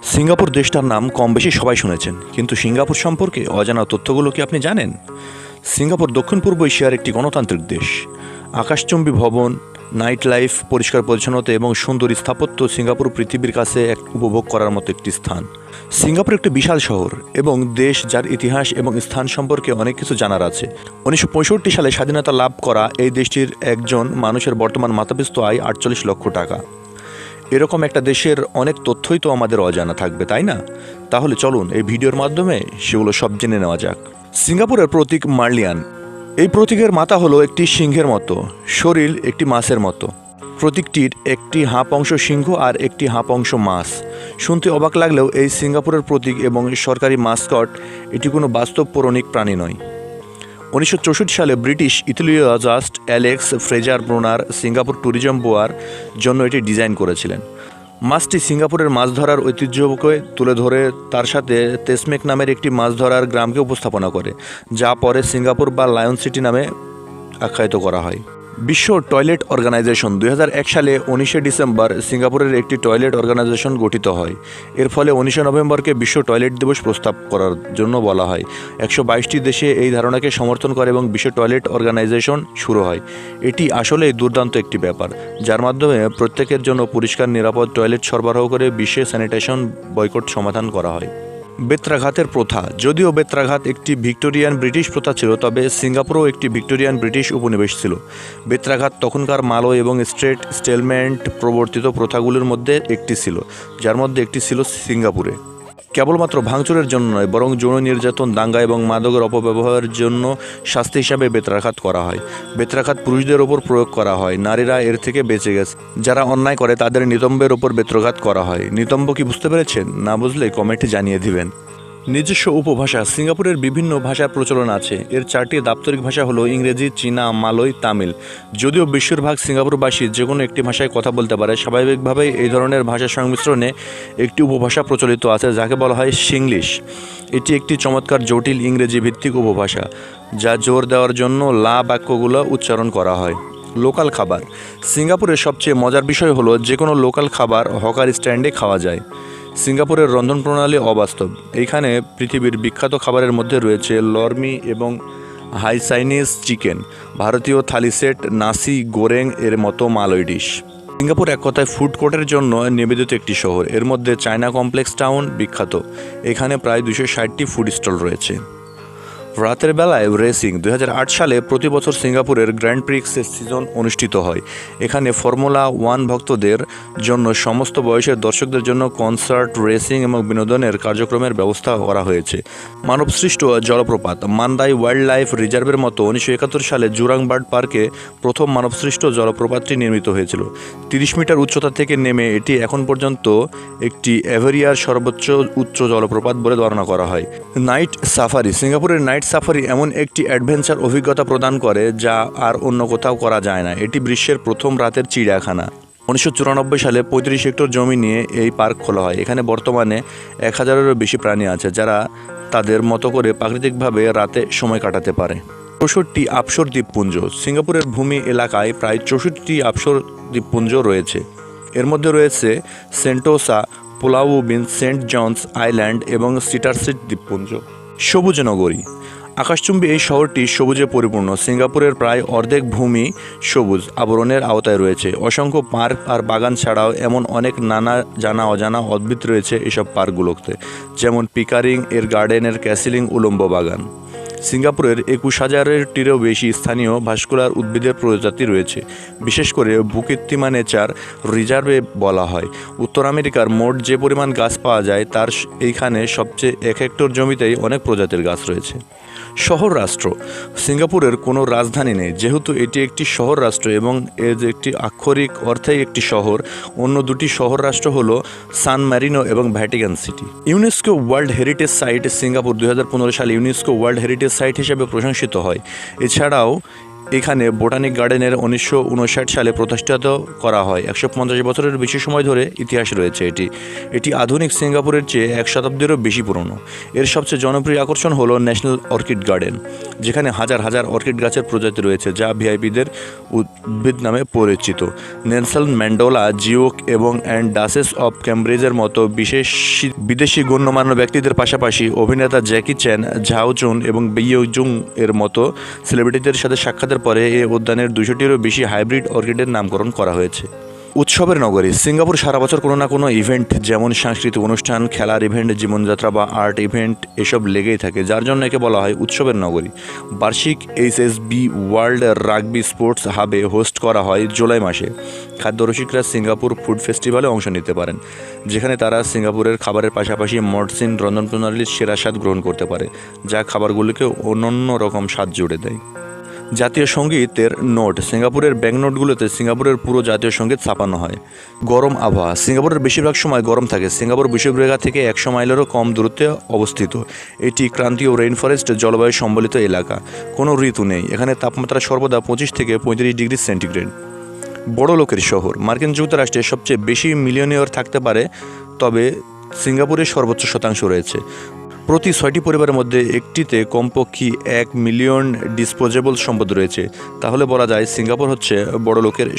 Singapore দেশটার নাম কম বেশি সবাই শুনেছেন, কিন্তু সিঙ্গাপুর সম্পর্কে অজানা তথ্যগুলো কি আপনি জানেন? সিঙ্গাপুর দক্ষিণ পূর্ব এশিয়ার একটি গণতান্ত্রিক দেশ। আকাশচম্বী ভবন নাইট লাইফ পরিষ্কার পরিচ্ছন্নতা এবং সুন্দর স্থাপত্য সিঙ্গাপুর পৃথিবীর কাছে এক উপভোগ করার মতো একটি স্থান। সিঙ্গাপুর একটি বিশাল শহর এবং দেশ যার ইতিহাস এবং স্থান সম্পর্কে অনেক কিছু জানার আছে। উনিশশো পঁয়ষট্টি সালে স্বাধীনতা লাভ করা এই দেশটির একজন মানুষের বর্তমান মাথাপিস্তু আয় আটচল্লিশ লক্ষ টাকা। এরকম একটা দেশের অনেক তথ্যই তো আমাদের অজানা থাকবে, তাই না? তাহলে চলুন, এই ভিডিওর মাধ্যমে সেগুলো সব জেনে নেওয়া যাক। সিঙ্গাপুরের প্রতীক মার্লিয়ান। এই প্রতীকের মাথা হলো একটি সিংহের মতো, শরীর একটি মাছের মতো। প্রতীকটির একটি হাঁপ অংশ সিংহ আর একটি হাঁপ অংশ মাছ। শুনতে অবাক লাগলেও এই সিঙ্গাপুরের প্রতীক এবং সরকারি মাস্কট এটি কোনো বাস্তব পৌরাণিক প্রাণী নয়। উনিশশো চৌষট্টি সালে ব্রিটিশ ইতালীয় just Alex Fraser Brunner Singapore tourism Boer জন্য এটি ডিজাইন করেছিলেন। মাছটি সিঙ্গাপুরের মাছ ধরার ঐতিহ্যকে তুলে ধরে তার সাথে তেসমেক নামের একটি মাছ ধরার গ্রামকে উপস্থাপনা করে, যা পরে সিঙ্গাপুর বা লায়ন সিটি নামে আখ্যায়িত করা হয়। বিশ্ব টয়লেট অর্গানাইজেশন দুই হাজার এক সালে উনিশে ডিসেম্বর সিঙ্গাপুরের একটি টয়লেট অর্গানাইজেশন গঠিত হয়। এর ফলে উনিশে নভেম্বরকে বিশ্ব টয়লেট দিবস প্রস্তাব করার জন্য বলা হয়। একশো বাইশটি দেশে এই ধারণাকে সমর্থন করে এবং বিশ্ব টয়লেট অর্গানাইজেশন শুরু হয়। এটি আসলেই দুর্দান্ত একটি ব্যাপার, যার মাধ্যমে প্রত্যেকের জন্য পরিষ্কার, নিরাপদ টয়লেট সরবরাহ করে বিশ্বে স্যানিটেশন বয়কট সমাধান করা হয়। বেত্রাঘাতের প্রথা। যদিও বেত্রাঘাত একটি ভিক্টোরিয়ান ব্রিটিশ প্রথা ছিল, তবে সিঙ্গাপুরও একটি ভিক্টোরিয়ান ব্রিটিশ উপনিবেশ ছিল। বেত্রাঘাত তখনকার মালো এবং স্ট্রেট স্টেলমেন্ট প্রবর্তিত প্রথাগুলির মধ্যে একটি ছিল, যার মধ্যে একটি ছিল সিঙ্গাপুরে। কেবলমাত্র ভাঙচুরের জন্য নয়, বরং যৌন নির্যাতন, দাঙ্গা এবং মাদকের অপব্যবহারের জন্য শাস্তি হিসাবে বেতরাঘাত করা হয়। বেতরাঘাত পুরুষদের ওপর প্রয়োগ করা হয়। নারীরা এর থেকে বেঁচে গেছে। যারা অন্যায় করে, তাদের নিতম্বের ওপর বেত্রাঘাত করা হয়। নিতম্ব কি বুঝতে পেরেছেন? না বুঝলে কমেন্টে জানিয়ে দিবেন। নিজস্ব উপভাষা, সিঙ্গাপুরের বিভিন্ন ভাষার প্রচলন আছে। এর চারটি দাপ্তরিক ভাষা হলো ইংরেজি, চীনা, মালয়, তামিল। যদিও বেশিরভাগ সিঙ্গাপুরবাসী যে কোনো একটি ভাষায় কথা বলতে পারে, স্বাভাবিকভাবেই এই ধরনের ভাষা সংমিশ্রণে একটি উপভাষা প্রচলিত আছে, যাকে বলা হয় সিংলিশ। এটি একটি চমৎকার, জটিল ইংরেজি ভিত্তিক উপভাষা, যা জোর দেওয়ার জন্য লা বাক্যগুলো উচ্চারণ করা হয়। লোকাল খাবার। সিঙ্গাপুরের সবচেয়ে মজার বিষয় হলো, যে কোনো লোকাল খাবার হকার স্ট্যান্ডে খাওয়া যায়। সিঙ্গাপুরের রন্ধন প্রণালী অবাস্তব। এইখানে পৃথিবীর বিখ্যাত খাবারের মধ্যে রয়েছে লর্মি এবং হাই চাইনিজ চিকেন, ভারতীয় থালি সেট, নাসি গোরেং এর মতো মালয় ডিশ। সিঙ্গাপুর এক কথায় ফুড কোর্টের জন্য নিবেদিত একটি শহর। এর মধ্যে চায়না কমপ্লেক্স টাউন বিখ্যাত। এখানে প্রায় দুশো ষাটটি ফুড স্টল রয়েছে। রাতের বেলায় রেসিং দুই হাজার আট সালে প্রতি বছর সিঙ্গাপুরের গ্র্যান্ড প্রিক্সের সিজন অনুষ্ঠিত হয়। এখানে ফর্মুলা ওয়ান ভক্তদের জন্য সমস্ত বয়সের দর্শকদের জন্য কনসার্ট, রেসিং এবং বিনোদনের কার্যক্রমের ব্যবস্থা করা হয়েছে। মানবসৃষ্ট জলপ্রপাত মান্দাই ওয়াইল্ড লাইফ রিজার্ভের মতো উনিশশো একাত্তর সালে জুরাং বার্ড পার্কে প্রথম মানবসৃষ্ট জলপ্রপাতটি নির্মিত হয়েছিল। তিরিশ মিটার উচ্চতা থেকে নেমে এটি এখন পর্যন্ত একটি এভেরিয়ার সর্বোচ্চ উচ্চ জলপ্রপাত বলে ধারণা করা হয়। নাইট সাফারি সিঙ্গাপুরের নাইট সাফারি এমন একটি অ্যাডভেঞ্চার অভিজ্ঞতা প্রদান করে যা আর অন্য কোথাও করা যায় না। এটি বিশ্বের প্রথম রাতের চিড়িয়াখানা। উনিশশো চুরানব্বই সালে পঁয়ত্রিশ হেক্টর জমি নিয়ে এই পার্ক খোলা হয়। এখানে বর্তমানে এক হাজারেরও বেশি প্রাণী আছে যারা তাদের মতো করে প্রাকৃতিকভাবে রাতে সময় কাটাতে পারে। চৌষট্টি আপসর দ্বীপপুঞ্জ। সিঙ্গাপুরের ভূমি এলাকায় প্রায় চৌষট্টি আপসর দ্বীপপুঞ্জ রয়েছে। এর মধ্যে রয়েছে Sentosa Pulau Ubin saint John's island এবং সিটারসিট দ্বীপপুঞ্জ। সবুজ নগরী আকাশচুম্বী এই শহরটি সবুজে পরিপূর্ণ। সিঙ্গাপুরের প্রায় অর্ধেক ভূমি সবুজ, আবরণের আওতায় রয়েছে। অসংখ্য পার্ক আর বাগান ছাড়াও এমন অনেক নানা জানা অজানা অদ্ভুত রয়েছে এসব পার্কগুলোতে, যেমন পিকারিং এর গার্ডেনের ক্যাসিলিং উলম্ব বাগান। সিঙ্গাপুরের একুশ হাজারেরটিরও বেশি স্থানীয় ভাস্কুলার উদ্ভিদের প্রজাতি রয়েছে। বিশেষ করে বুকিত্তিমা নেচার রিজার্ভে বলা হয়। উত্তর আমেরিকার মোট যে পরিমাণ গাছ পাওয়া যায়, তার এইখানে সবচেয়ে এক হেক্টর জমিতেই অনেক প্রজাতির গাছ রয়েছে। শহর রাষ্ট্র। সিঙ্গাপুরের কোনো রাজধানী নেই। যেহেতু এটি একটি শহর রাষ্ট্র এবং এর একটি আক্ষরিক অর্থেই একটি শহর, অন্য দুটি শহর রাষ্ট্র হল সান ম্যারিনো এবং Vatican city. UNESCO world heritage site Singapore দুই সালে ইউনেস্কো ওয়ার্ল্ড হেরিটেজ সাইট হিসেবে প্রশংসিত হয়। এছাড়াও এখানে বোটানিক গার্ডেনের উনিশশো উনষাট সালে প্রতিষ্ঠিত করা হয়। একশো পঞ্চাশ বছরের বেশি সময় ধরে ইতিহাস রয়েছে এটি। এটি আধুনিক সিঙ্গাপুরের চেয়ে এক শতাব্দীরও বেশি পুরনো। এর সবচেয়ে জনপ্রিয় আকর্ষণ হলো ন্যাশনাল অর্কিড গার্ডেন, যেখানে হাজার হাজার অর্কিড গাছের প্রজাতি রয়েছে, যা ভিআইপিদের উদ্ভিদ নামে পরিচিত। নেলসন ম্যান্ডোলা, জিওক এবং অ্যান্ড ডাসেস অফ ক্যামব্রিজের মতো বিশেষ বিদেশি গণ্যমান্য ব্যক্তিদের পাশাপাশি অভিনেতা জ্যাকি চ্যান, ঝাও চুন এবং বেইয় জুং এর মতো সেলিব্রিটিদের সাথে সাক্ষাতের পরে এই উদ্যানের দুশোটিরও বেশি হাইব্রিড অর্কিডের নামকরণ করা হয়েছে। উৎসবের নগরী, সিঙ্গাপুর সারা বছর কোনো না কোনো ইভেন্ট, যেমন সাংস্কৃতিক অনুষ্ঠান, খেলার ইভেন্ট, জীবনযাত্রা বা আর্ট ইভেন্ট, এসব লেগেই থাকে, যার জন্য একে বলা হয় উৎসবের নগরী। বার্ষিক এইচএসবি ওয়ার্ল্ড রাগবি স্পোর্টস হাবে হোস্ট করা হয় জুলাই মাসে। খাদ্যরসিকরা সিঙ্গাপুর ফুড ফেস্টিভ্যালে অংশ নিতে পারেন, যেখানে তারা সিঙ্গাপুরের খাবারের পাশাপাশি মডসিন রন্ধন প্রণালীর সেরা স্বাদ গ্রহণ করতে পারে, যা খাবারগুলোকে অনন্য রকম স্বাদ জুড়ে দেয়। জাতীয় সঙ্গীতের নোট। সিঙ্গাপুরের ব্যাংক নোটগুলোতে সিঙ্গাপুরের পুরো জাতীয় সংগীত ছাপানো হয়। গরম আবহাওয়া। সিঙ্গাপুরের বেশিরভাগ সময় গরম থাকে। সিঙ্গাপুর বিশ্ববিদ্যালয় থেকে একশো মাইলেরও কম দূরত্বে অবস্থিত। এটি ক্রান্তীয় রেইন ফরেস্ট জলবায়ু সম্বলিত এলাকা। কোনো ঋতু নেই। এখানে তাপমাত্রা সর্বদা পঁচিশ থেকে পঁয়ত্রিশ ডিগ্রি সেন্টিগ্রেড। বড় লোকের শহর। মার্কিন যুক্তরাষ্ট্রে সবচেয়ে বেশি মিলিয়নিয়র থাকতে পারে, তবে সিঙ্গাপুরে সর্বোচ্চ শতাংশ রয়েছে। প্রতি ছয়টি পরিবারের মধ্যে একটিতে কমপক্ষে এক মিলিয়ন ডিসপোজেবল সম্পদ রয়েছে। তাহলে বলা যায়, সিঙ্গাপুর হচ্ছে বড় লোকের